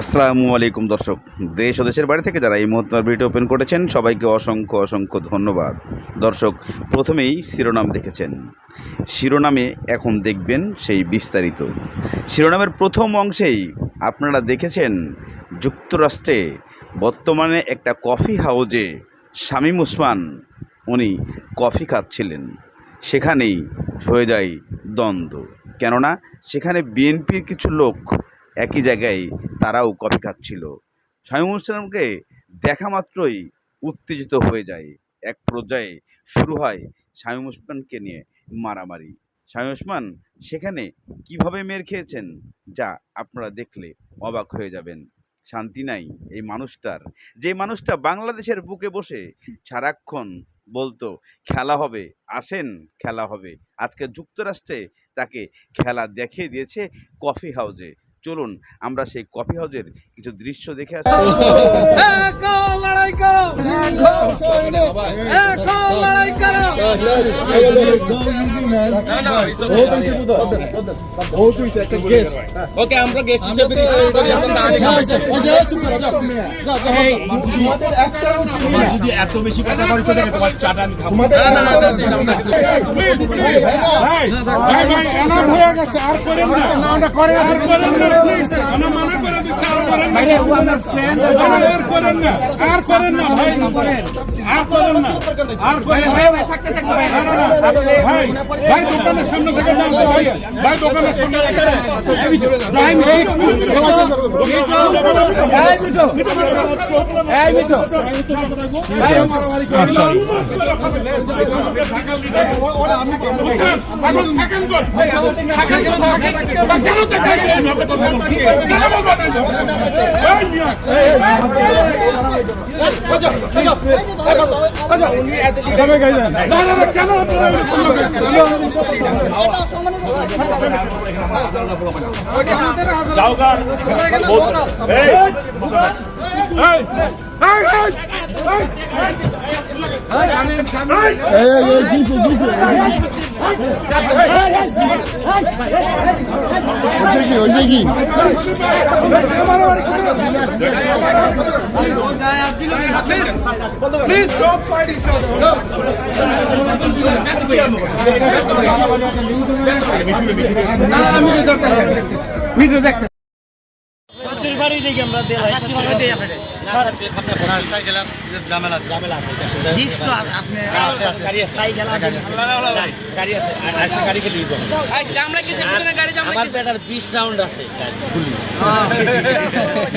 আসসালামু আলাইকুম দর্শক। দেশ ও দেশের বাড়ি থেকে যারা এই মুহূর্তে ভিডিও ওপেন করেছেন, সবাইকে অসংখ্য অসংখ্য ধন্যবাদ। দর্শক, প্রথমেই শিরোনাম দেখেছেন। শিরোনামে এখন দেখবেন সেই বিস্তারিত। শিরোনামের প্রথম অংশেই আপনারা দেখেছেন, যুক্তরাষ্ট্রে বর্তমানে একটা কফি হাউজে শামীম উসমান উনি কফি খাচ্ছিলেন। সেখানেই হয়ে যায় দ্বন্দ্ব। কেননা, সেখানে বিএনপির কিছু লোক একই জায়গায় তারাও কফি খাচ্ছিল। শামীম উসমানকে দেখা মাত্রই উত্তেজিত হয়ে যায়। এক পর্যায়ে শুরু হয় শামীম উসমানকে নিয়ে মারামারি। স্বামী উসমান সেখানে কীভাবে মের খেয়েছেন? যা আপনারা দেখলে অবাক হয়ে যাবেন। শান্তি নাই এই মানুষটার। যে মানুষটা বাংলাদেশের বুকে বসে সারাক্ষণ বলতো, খেলা হবে, আসেন, খেলা হবে। আজকে যুক্তরাষ্ট্রে তাকে খেলা দেখিয়ে দিয়েছে কফি হাউজে। চলুন আমরা সেই কফি হাউজের কিছু দৃশ্য দেখে আসি। ওকে আমরা গেস্ট হিসেবে যদি এত বেশি কথা বলছো তাহলে তোমার চাটা আমি খাব। ভাই ভাই ভাই হয়ে গেছে আর করেন না। না আমরা করেন আর করেন না প্লিজ আমরা মানা করে দিচ্ছি আর করেন না। আর করেন না আর করেন না ভাই। আর করেন না আর করেন না না, না, না, ভাই ভাই দোকানের সামনে থেকে যান ভাই ভাই দোকানের সামনে থেকে। ভাই, মিট, মিট, এই মিঠো পাগল থাকেন কর। Please don't fight each other. আমার বেটার বিশ রাউন্ড আছে।